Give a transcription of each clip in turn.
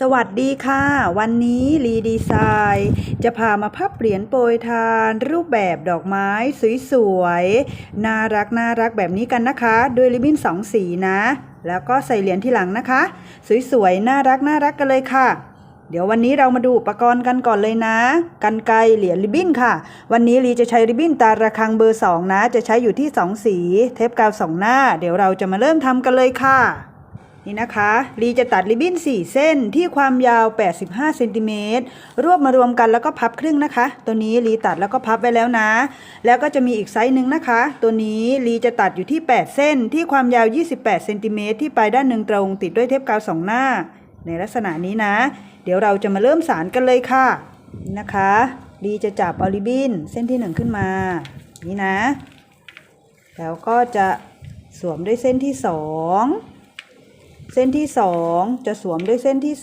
สวัสดีค่ะ วันนี้รีดีไซน์จะพามาพับเหรียญโปรยทาน รูปแบบดอกไม้สวยๆ น่ารักน่ารักแบบนี้กันนะคะ ด้วยริบบิ้นสองสีนะ แล้วก็ใส่เหรียญที่หลังนะคะ สวยๆ น่ารักน่ารักกันเลยค่ะ เดี๋ยววันนี้เรามาดูอุปกรณ์กันก่อนเลยนะกันไกเหรียญริบบิ้นค่ะ วันนี้ลีจะใช้ริบบิ้นตาระคังเบอร์สองนะ จะใช้อยู่ที่สองสี เทปกาวสองหน้า เดี๋ยวเราจะมาเริ่มทำกันเลยค่ะ นี่นะคะลีจะตัดริบบิ้น 4 เส้นที่ความยาว 85เซนติเมตรรวบมารวมกันแล้วก็พับครึ่งนะคะ ตัวนี้ลีตัดแล้วก็พับไว้แล้วนะ แล้วก็จะมีอีกไซส์หนึ่งนะคะ ตัวนี้ลีจะตัดอยู่ที่ 8 เส้นที่ความยาว 28เซนติเมตรที่ปลายด้านหนึ่งตรงติดด้วยเทปกาวสองหน้า ในลักษณะนี้นะ เดี๋ยวเราจะมาเริ่มสารกันเลยค่ะนี่นะคะลีจะจับเอาริบบิ้นเส้นที่หนึ่งขึ้นมา นี่นะ แล้วก็จะสวมด้วยเส้นที่สอง เส้นที่ 2 จะสวมด้วยเส้นที่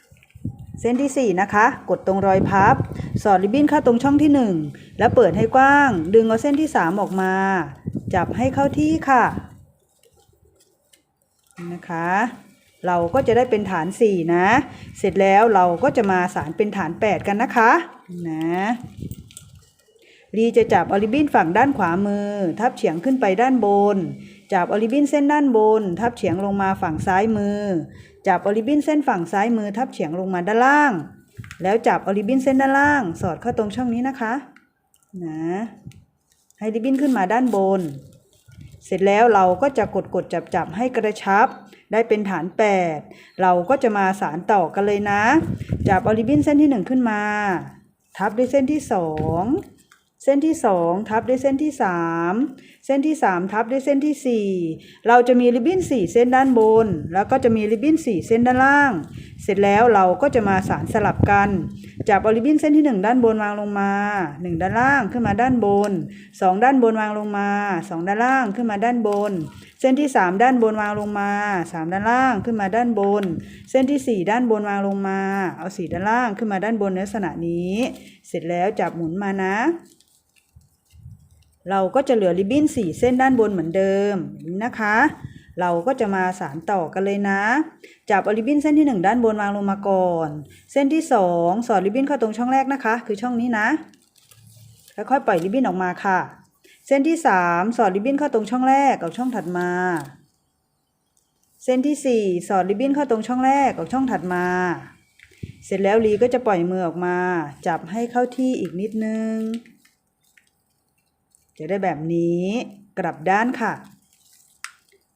3 เส้นที่ 4 นะคะ กดตรงรอยพับ สอดริบบิ้นเข้าตรงช่องที่ 1 แล้วเปิดให้กว้าง ดึงเอาเส้นที่ 3 ออกมา จับให้เข้าที่ค่ะ นะคะ เราก็จะได้เป็นฐาน 4 นะ เสร็จแล้วเราก็จะมาสารเป็นฐาน 8 กันนะคะ นะรีจะจับออริบบิ้นฝั่งด้านขวามือ ทับเฉียงขึ้นไปด้านบน จับออริบินเส้นด้านบน ทับเฉียงลงมาฝั่งซ้ายมือ จับออริบินเส้นฝั่งซ้ายมือ ทับเฉียงลงมาด้านล่าง แล้วจับออริบินเส้นด้านล่าง สอดเข้าตรงช่องนี้นะคะ นะ ให้ริบบินขึ้นมาด้านบน เสร็จแล้วเราก็จะกดกดจับจับให้กระชับ ได้เป็นฐาน 8 เราก็จะมาสารต่อกันเลยนะ จับออริบินเส้นที่ 1 ขึ้นมา ทับด้วยเส้นที่ 2 เส้นที่ 2 ทับด้วยเส้นที่ 3เส้นที่ 3 ทับด้วยเส้นที่ 4 เราจะมีริบบิ้น 4 เส้นด้านบน แล้วก็จะมีริบบิ้น 4 เส้นด้านล่าง เสร็จแล้วเราก็จะมาสารสลับกันจับริบบิ้นเส้นที่ 1 ด้านบนวางลงมา 1 ด้านล่างขึ้นมาด้านบน 2 ด้านบนวางลงมา 2 ด้านล่างขึ้นมาด้านบน เส้นที่ 3 ด้านบนวางลงมา 3 ด้านล่างขึ้นมาด้านบน เส้นที่ 4 ด้านบนวางลงมา เอาสีด้านล่างขึ้นมาด้านบนในลักษณะนี้ เสร็จแล้วจับหมุนมานะ เราก็จะเหลือริบบิ้น4 เส้นด้านบนเหมือนเดิมนะคะ เราก็จะมาสานต่อกันเลยนะ จับริบบิ้นเส้นที่ 1 ด้านบนวางลงมาก่อน เส้นที่ 2 สอดริบบิ้นเข้าตรงช่องแรกนะคะ คือช่องนี้นะค่อยๆปล่อยริบบิ้นออกมาค่ะ เส้นที่ 3 สอดริบบิ้นเข้าตรงช่องแรกกับช่องถัดมา เส้นที่ 4 สอดริบบิ้นเข้าตรงช่องแรกกับช่องถัดมา เสร็จแล้วลีก็จะปล่อยมือออกมา จับให้เข้าที่อีกนิดนึง จะได้แบบนี้กลับด้านค่ะ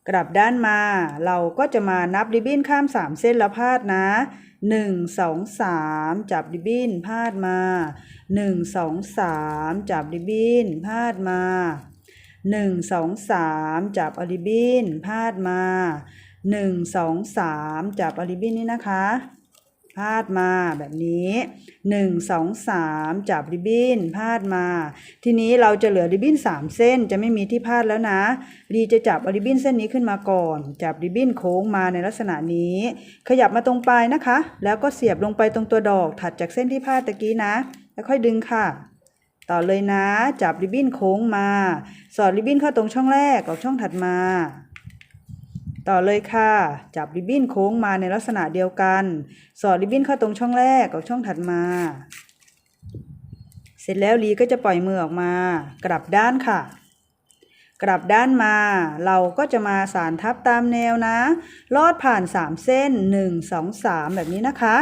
กลับด้านมาเราก็จะมานับริบบิ้นข้าม 3 เส้นแล้วพาดนะ 1 2 3 จับริบบิ้นพาดมา 1 2 3 จับริบบิ้นพาดมา 1 2 3 จับอริบบิ้นพาดมา 1 2 3 จับอริบบิ้นนี่นะคะ พาดมาแบบนี้1 2 3จับริบบิ้นพาดมา ทีนี้เราจะเหลือริบบิ้น3เส้นจะไม่มีที่พาดแล้วนะรีจะจับริบบิ้นเส้นนี้ขึ้นมาก่อน จับริบบิ้นโค้งมาในลักษณะนี้ ขยับมาตรงปลายนะคะ แล้วก็เสียบลงไปตรงตัวดอกถัดจากเส้นที่พาดตะกี้นะ แล้วค่อยดึงค่ะ ต่อเลยนะ จับริบบิ้นโค้งมา สอดริบบิ้นเข้าตรงช่องแรกออกช่องถัดมา ต่อเลยค่ะ จับริบบิ้นโค้งมาในลักษณะเดียวกัน สอดริบบิ้นเข้าตรงช่องแรกกับช่องถัดมา เสร็จแล้วลีก็จะปล่อยมือออกมา กลับด้านค่ะ กลับด้านมา เราก็จะมาสานทับตามแนวนะ ลอดผ่าน 3 เส้น 1 2 3 แบบนี้นะคะ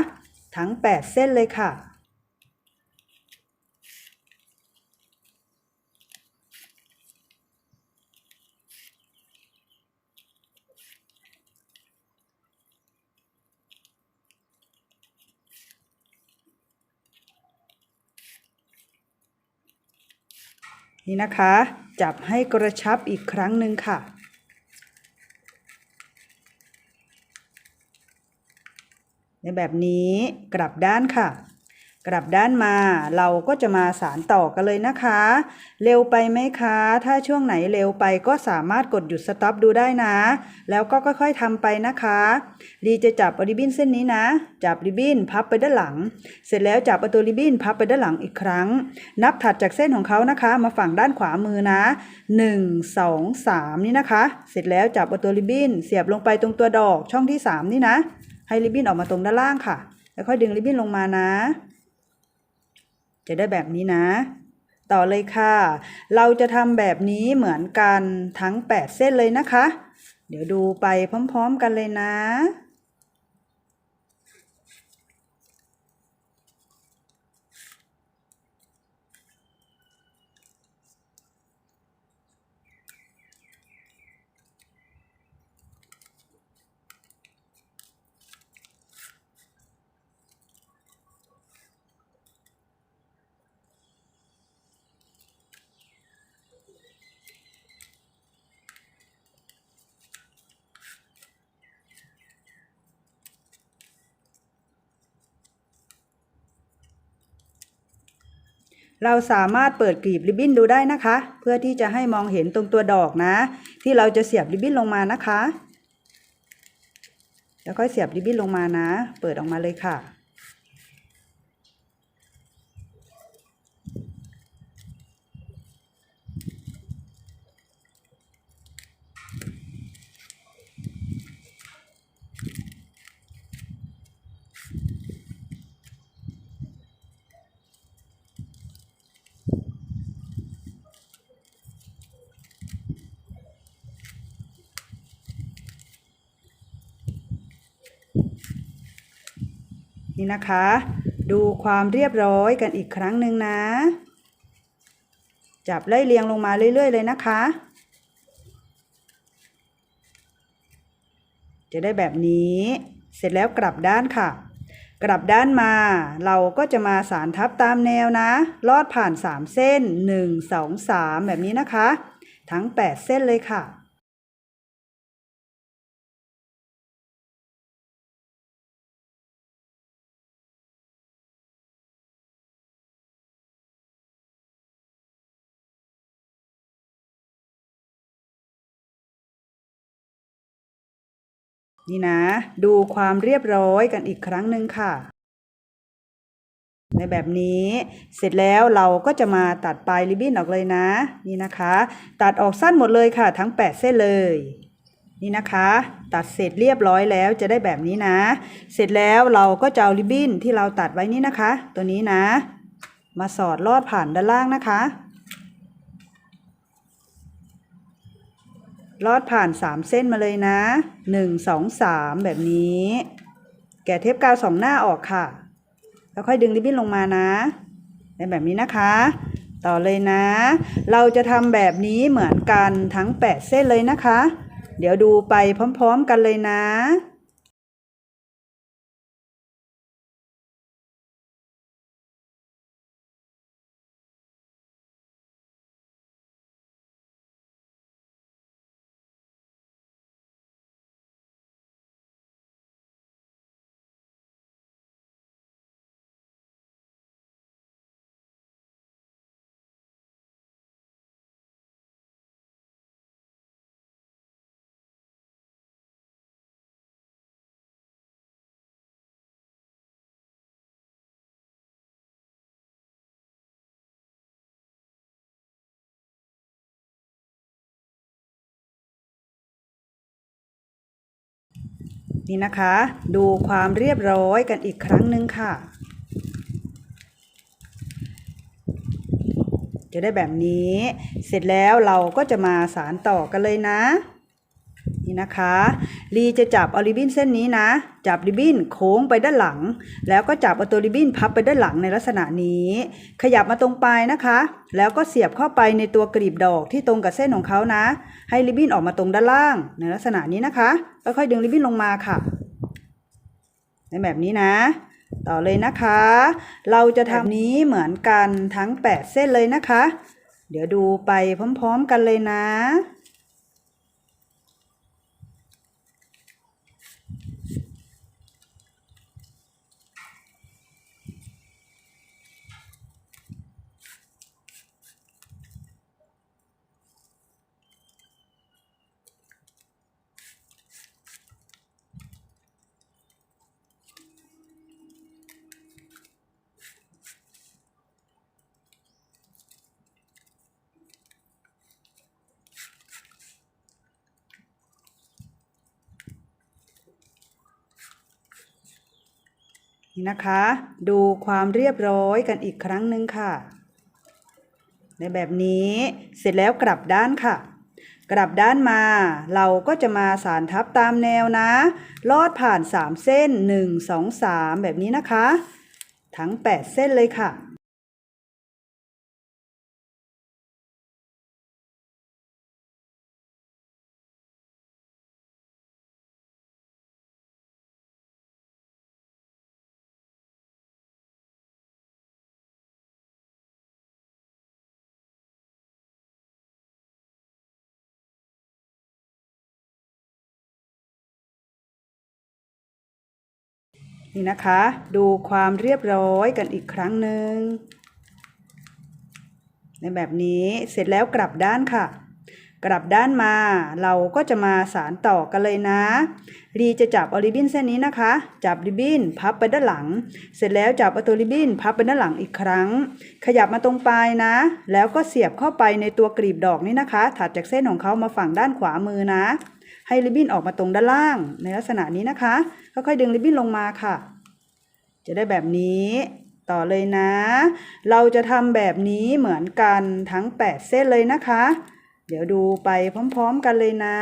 ทั้ง 8 เส้นเลยค่ะ นี่นะคะ จับให้กระชับอีกครั้งหนึ่งค่ะ ในแบบนี้กลับด้านค่ะ กลับด้านมาเราก็จะมาสารต่อกันเลยนะคะ เร็วไปไหมคะ ถ้าช่วงไหนเร็วไปก็สามารถกดหยุดสต็อปดูได้นะ แล้วก็ค่อยๆทำไปนะคะดีจะจับริบบิ้นเส้นนี้นะ จับริบบิ้นพับไปด้านหลัง เสร็จแล้วจับเอาตัวริบบิ้นพับไปด้านหลังอีกครั้ง นับถัดจากเส้นของเขานะคะ มาฝั่งด้านขวามือนะ 1 2 3 นี่นะคะ เสร็จแล้วจับเอาตัวริบบิ้นเสียบลงไปตรงตัวดอกช่องที่ 3 นี่นะ ให้ริบบิ้นออกมาตรงด้านล่างค่ะ แล้วค่อยดึงริบบิ้นลงมานะ จะได้แบบนี้นะ ต่อเลยค่ะ เราจะทำแบบนี้เหมือนกันทั้ง 8 เส้นเลยนะคะ เดี๋ยวดูไปพร้อม ๆ กันเลยนะ เราสามารถเปิดกลีบริบบิ้นดูได้นะคะ เพื่อที่จะให้มองเห็นตรงตัวดอกนะ ที่เราจะเสียบริบบิ้นลงมานะคะ แล้วค่อยเสียบริบบิ้นลงมานะ เปิดออกมาเลยค่ะ นี่นะคะ ดูความเรียบร้อยกันอีกครั้งหนึ่งนะ จับไล่เรียงลงมาเรื่อย ๆ เลยนะคะ จะได้แบบนี้ เสร็จแล้วกลับด้านค่ะ กลับด้านมา เราก็จะมาสารทับตามแนวนะ ลอดผ่าน 3 เส้น 1 2 3 แบบนี้นะคะ ทั้ง 8 เส้นเลยค่ะ นี่นะ ดูความเรียบร้อยกันอีกครั้งหนึ่งค่ะ ในแบบนี้เสร็จแล้วเราก็จะมาตัดปลายริบบิ้นออกเลยนะ นี่นะคะ ตัดออกสั้นหมดเลยค่ะ ทั้ง 8 เส้นเลย นี่นะคะ ตัดเสร็จเรียบร้อยแล้วจะได้แบบนี้นะ เสร็จแล้วเราก็จะเอาริบบิ้นที่เราตัดไว้นี่นะคะ ตัวนี้นะ มาสอดลอดผ่านด้านล่างนะคะ ลอดผ่าน 3 เส้นมาเลยนะ 1 2 3 แบบนี้ แกะเทปกาวสองหน้าออกค่ะ แล้วค่อยดึงริบบิ้นลงมานะในแบบนี้นะคะ ต่อเลยนะ เราจะทำแบบนี้เหมือนกันทั้ง 8 เส้นเลยนะคะ เดี๋ยวดูไปพร้อมๆกันเลยนะ นี่นะคะ ดูความเรียบร้อยกันอีกครั้งหนึ่งค่ะ จะได้แบบนี้ เสร็จแล้วเราก็จะมาสารต่อกันเลยนะ นี่นะคะ ลีจะจับเอาริบบิ้นเส้นนี้นะ จับริบบิ้นโค้งไปด้านหลัง แล้วก็จับเอาตัวริบบิ้นพับไปด้านหลังในลักษณะนี้ ขยับมาตรงปลายนะคะ แล้วก็เสียบเข้าไปในตัวกลีบดอกที่ตรงกับเส้นของเขานะ ให้ริบบิ้นออกมาตรงด้านล่างในลักษณะนี้นะคะค่อยๆดึงริบบิ้นลงมาค่ะ ในแบบนี้นะ ต่อเลยนะคะ เราจะทำนี้เหมือนกันทั้ง 8 เส้นเลยนะคะ เดี๋ยวดูไปพร้อม ๆ กันเลยนะ น นะคะ ดูความเรียบร้อยกันอีกครั้งหนึ่งค่ะ ในแบบนี้เสร็จแล้วกลับด้านค่ะ กลับด้านมา เราก็จะมาสารทับตามแนวนะ ลอดผ่าน 3 เส้น 1 2 3 แบบนี้นะคะ ทั้ง 8 เส้นเลยค่ะ นี่นะคะ ดูความเรียบร้อยกันอีกครั้งหนึ่งในแบบนี้เสร็จแล้วกลับด้านค่ะ กลับด้านมาเราก็จะมาสารต่อกันเลยนะรีจะจับเอาริบบิ้นเส้นนี้นะคะ จับริบบิ้นพับไปด้านหลัง เสร็จแล้วจับเอาตัวริบบิ้นพับไปด้านหลังอีกครั้ง ขยับมาตรงปลายนะ แล้วก็เสียบเข้าไปในตัวกลีบดอกนี้นะคะ ถัดจากเส้นของเขามาฝั่งด้านขวามือนะ ให้ริบบิ้นออกมาตรงด้านล่าง ในลักษณะนี้นะคะ ค่อยๆดึงริบบิ้นลงมาค่ะ จะได้แบบนี้ต่อเลยนะ เราจะทำแบบนี้เหมือนกันทั้ง 8 เส้นเลยนะคะ เดี๋ยวดูไปพร้อม ๆ กันเลยนะ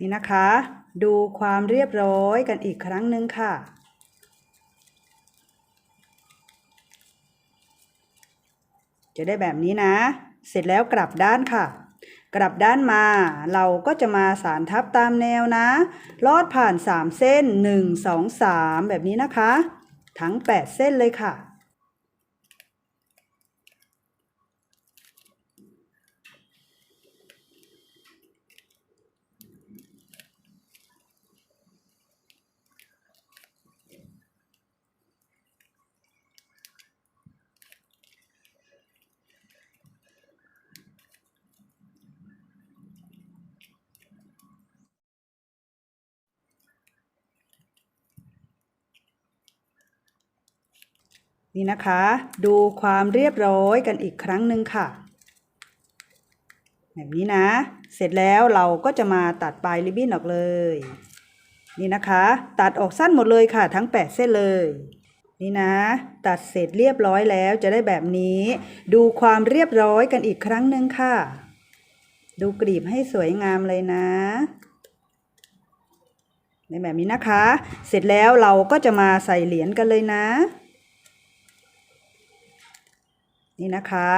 นี่นะคะ ดูความเรียบร้อยกันอีกครั้งหนึ่งค่ะจะได้แบบนี้นะ เสร็จแล้วกลับด้านค่ะ กลับด้านมา เราก็จะมาสานทับตามแนวนะ ลอดผ่าน 3 เส้น 1 2 3 แบบนี้นะคะ ทั้ง 8 เส้นเลยค่ะ นี่นะคะ ดูความเรียบร้อยกันอีกครั้งหนึ่งค่ะ แบบนี้นะ เสร็จแล้วเราก็จะมาตัดปลายริบบิ้นออกเลย นี่นะคะ ตัดออกสั้นหมดเลยค่ะ ทั้ง 8 เส้นเลย นี่นะ ตัดเสร็จเรียบร้อยแล้วจะได้แบบนี้ ดูความเรียบร้อยกันอีกครั้งหนึ่งค่ะ ดูกลีบให้สวยงามเลยนะในแบบนี้นะคะ เสร็จแล้วเราก็จะมาใส่เหรียญกันเลยนะ นี่นะคะ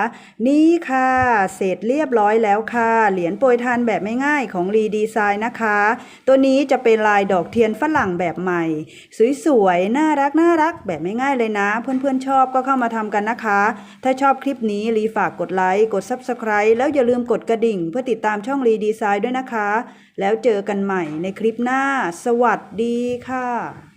นี่ค่ะ เสร็จเรียบร้อยแล้วค่ะ เหรียญโปรยทานแบบไม่ง่ายของรีดีไซน์นะคะ ตัวนี้จะเป็นลายดอกเทียนฝรั่งแบบใหม่ สวยๆ น่ารักน่ารักแบบไม่ง่ายเลยนะ เพื่อนๆชอบก็เข้ามาทำกันนะคะ ถ้าชอบคลิปนี้รีฝากกดไลค์ กด Subscribe แล้วอย่าลืมกดกระดิ่ง เพื่อติดตามช่องรีดีไซน์ด้วยนะคะ แล้วเจอกันใหม่ในคลิปหน้า สวัสดีค่ะ